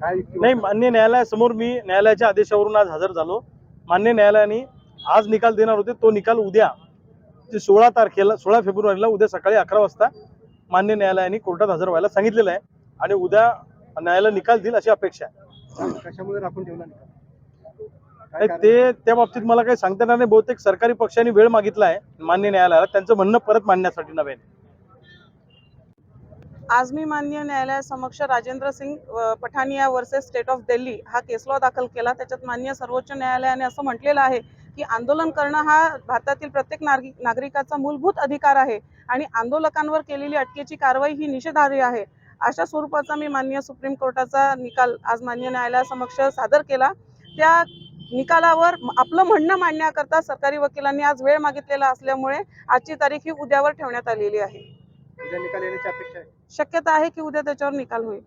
काय नाही मान्य न्यायालयासमोर मी न्यायालयाच्या आदेशावरून आज हजर झालो. मान्य न्यायालयाने आज निकाल देणार होते. तो निकाल उद्या जे सोळा तारखेला सोळा फेब्रुवारीला उद्या सकाळी अकरा वाजता मान्य न्यायालयाने कोर्टात हजर व्हायला सांगितलेलं आहे आणि उद्या न्यायालय निकाल देईल अशी अपेक्षा आहे. कशामुळे राखून ठेवला निकाल? काय नाही, कारण? ते त्या बाबतीत मला काही सांगता येणार नाही. बहुतेक सरकारी पक्षाने वेळ मागितला आहे मान्य न्यायालयाला. त्यांचं म्हणणं परत मांडण्यासाठी नव्याने आज मी माननीय न्यायालयासमक्ष Rajendra Singh Pathania versus state of Delhi हा केस लॉ दाखल केला. त्याच्यात माननीय सर्वोच्च न्यायालयाने असं म्हटलेलं आहे की आंदोलन करणं हा भारतातील प्रत्येक नागरिक नागरिकाचा मूलभूत अधिकार आहे आणि आंदोलकांवर केलेली अटकेची कारवाई ही निषेधार्ह आहे. अशा स्वरूपाचा मी माननीय सुप्रीम कोर्टाचा निकाल आज मान्य न्यायालयासमक्ष सादर केला. त्या निकालावर आपलं म्हणणं मांडण्याकरता सरकारी वकिलांनी आज वेळ मागितलेला असल्यामुळे आजची तारीख ही उद्यावर ठेवण्यात आलेली आहे. उद्या निकाल येण्याची अपेक्षा आहे. शक्यता आहे की उद्या त्याच्यावर निकाल होईल.